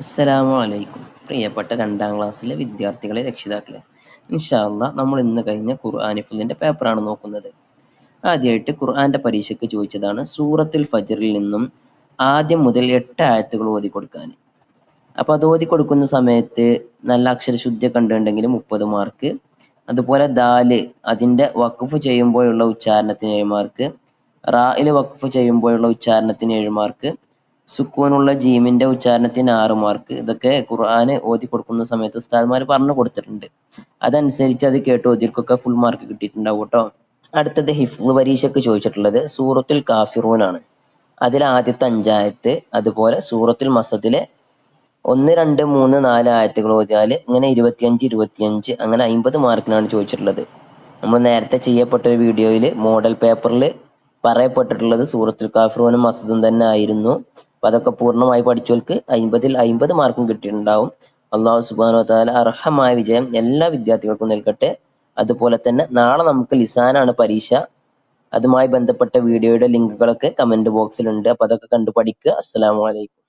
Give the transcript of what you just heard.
അസ്സലാമു അലൈക്കും പ്രിയപ്പെട്ട രണ്ടാം ക്ലാസ്സിലെ വിദ്യാർത്ഥികളെ രക്ഷിതാക്കളെ ഇൻഷാല്ല നമ്മൾ ഇന്ന് കഴിഞ്ഞ ഖുർആാനിഫുലിന്റെ പേപ്പറാണ് നോക്കുന്നത്. ആദ്യമായിട്ട് ഖുർആന്റെ പരീക്ഷയ്ക്ക് ചോദിച്ചതാണ് സൂറത്തുൽ ഫജറിൽ നിന്നും ആദ്യം മുതൽ എട്ട് ആയത്തുകൾ ഓതി കൊടുക്കാൻ. അപ്പൊ അത് ഓതി കൊടുക്കുന്ന സമയത്ത് നല്ല അക്ഷരശുദ്ധി കണ്ടുണ്ടെങ്കിൽ മുപ്പത് മാർക്ക്. അതുപോലെ ദാൽ അതിന്റെ വഖഫ് ചെയ്യുമ്പോഴുള്ള ഉച്ചാരണത്തിന് ഏഴ് മാർക്ക്. റായിൽ വഖഫ് ചെയ്യുമ്പോഴുള്ള ഉച്ചാരണത്തിന് ഏഴ് മാർക്ക്. സുക്കൂനുള്ള ജീമിന്റെ ഉച്ചാരണത്തിന് ആറ് മാർക്ക്. ഇതൊക്കെ ഖുർആന് ഓതി കൊടുക്കുന്ന സമയത്ത് ഉസ്താദ്മാർ പറഞ്ഞു കൊടുത്തിട്ടുണ്ട്. അതനുസരിച്ച് അത് കേട്ട് ഓതിയവർക്കൊക്കെ ഫുൾ മാർക്ക് കിട്ടിയിട്ടുണ്ടാവും കേട്ടോ അടുത്തത് ഹിഫ്ള് പരീക്ഷയ്ക്ക് ചോദിച്ചിട്ടുള്ളത് സൂറത്തുൽ കാഫിറൂൻ ആണ് അതിൽ ആദ്യത്തെ അഞ്ചായത്ത് അതുപോലെ സൂറത്തുൽ മസദിലെ ഒന്ന് രണ്ട് മൂന്ന് നാല് ആയത്തുകൾ ഓതിയാൽ ഇങ്ങനെ ഇരുപത്തിയഞ്ച് ഇരുപത്തിയഞ്ച് അങ്ങനെ അമ്പത് മാർക്കിനാണ് ചോദിച്ചിട്ടുള്ളത്. നമ്മൾ നേരത്തെ ചെയ്യപ്പെട്ട ഒരു വീഡിയോയിൽ മോഡൽ പേപ്പറിൽ പറയപ്പെട്ടിട്ടുള്ളത് സൂറത്തുൽ കാഫിറൂനും മസദും തന്നെ ആയിരുന്നു. അപ്പൊ അതൊക്കെ പൂർണമായി പഠിച്ചവർക്ക് അയിമ്പതിൽ അയിമ്പത് മാർക്കും കിട്ടിയിട്ടുണ്ടാവും. അള്ളാഹു സുബാനോ താല അർഹമായ വിജയം എല്ലാ വിദ്യാർത്ഥികൾക്കും നൽകട്ടെ. അതുപോലെ തന്നെ നാളെ നമുക്ക് ലിസാനാണ് പരീക്ഷ. അതുമായി ബന്ധപ്പെട്ട വീഡിയോയുടെ ലിങ്കുകളൊക്കെ കമന്റ് ബോക്സിലുണ്ട് അപ്പൊ അതൊക്കെ കണ്ടു പഠിക്കുക. അസ്സലാമു അലൈക്കും.